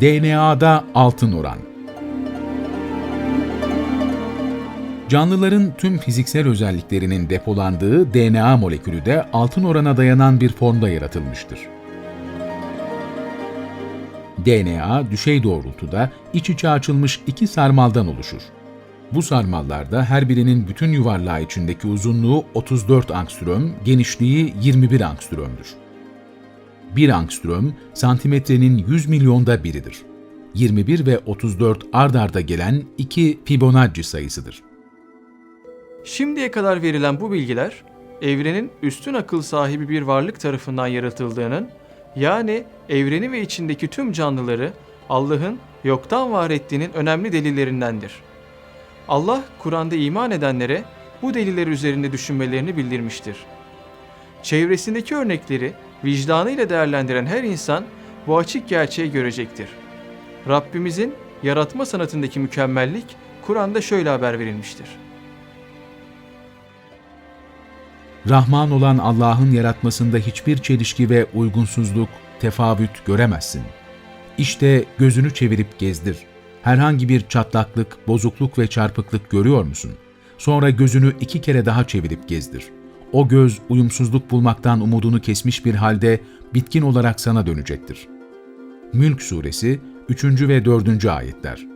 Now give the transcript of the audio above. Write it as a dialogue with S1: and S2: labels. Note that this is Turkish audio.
S1: DNA'da altın oran Canlıların tüm fiziksel özelliklerinin depolandığı DNA molekülü de altın orana dayanan bir formda yaratılmıştır. DNA, düşey doğrultuda iç içe açılmış iki sarmaldan oluşur. Bu sarmallarda her birinin bütün yuvarlağı içindeki uzunluğu 34 angström, genişliği 21 angströmdür. 1 angström, santimetrenin 100 milyonda biridir. 21 ve 34 ard arda gelen iki Fibonacci sayısıdır.
S2: Şimdiye kadar verilen bu bilgiler, evrenin üstün akıl sahibi bir varlık tarafından yaratıldığının, yani evreni ve içindeki tüm canlıları Allah'ın yoktan var ettiğinin önemli delillerindendir. Allah, Kur'an'da iman edenlere bu deliller üzerinde düşünmelerini bildirmiştir. Çevresindeki örnekleri vicdanıyla değerlendiren her insan bu açık gerçeği görecektir. Rabbimizin yaratma sanatındaki mükemmellik Kur'an'da şöyle haber verilmiştir.
S1: Rahman olan Allah'ın yaratmasında hiçbir çelişki ve uygunsuzluk, tefavüt göremezsin. İşte gözünü çevirip gezdir. Herhangi bir çatlaklık, bozukluk ve çarpıklık görüyor musun? Sonra gözünü iki kere daha çevirip gezdir. O göz uyumsuzluk bulmaktan umudunu kesmiş bir halde bitkin olarak sana dönecektir. Mülk Suresi 3. ve 4. ayetler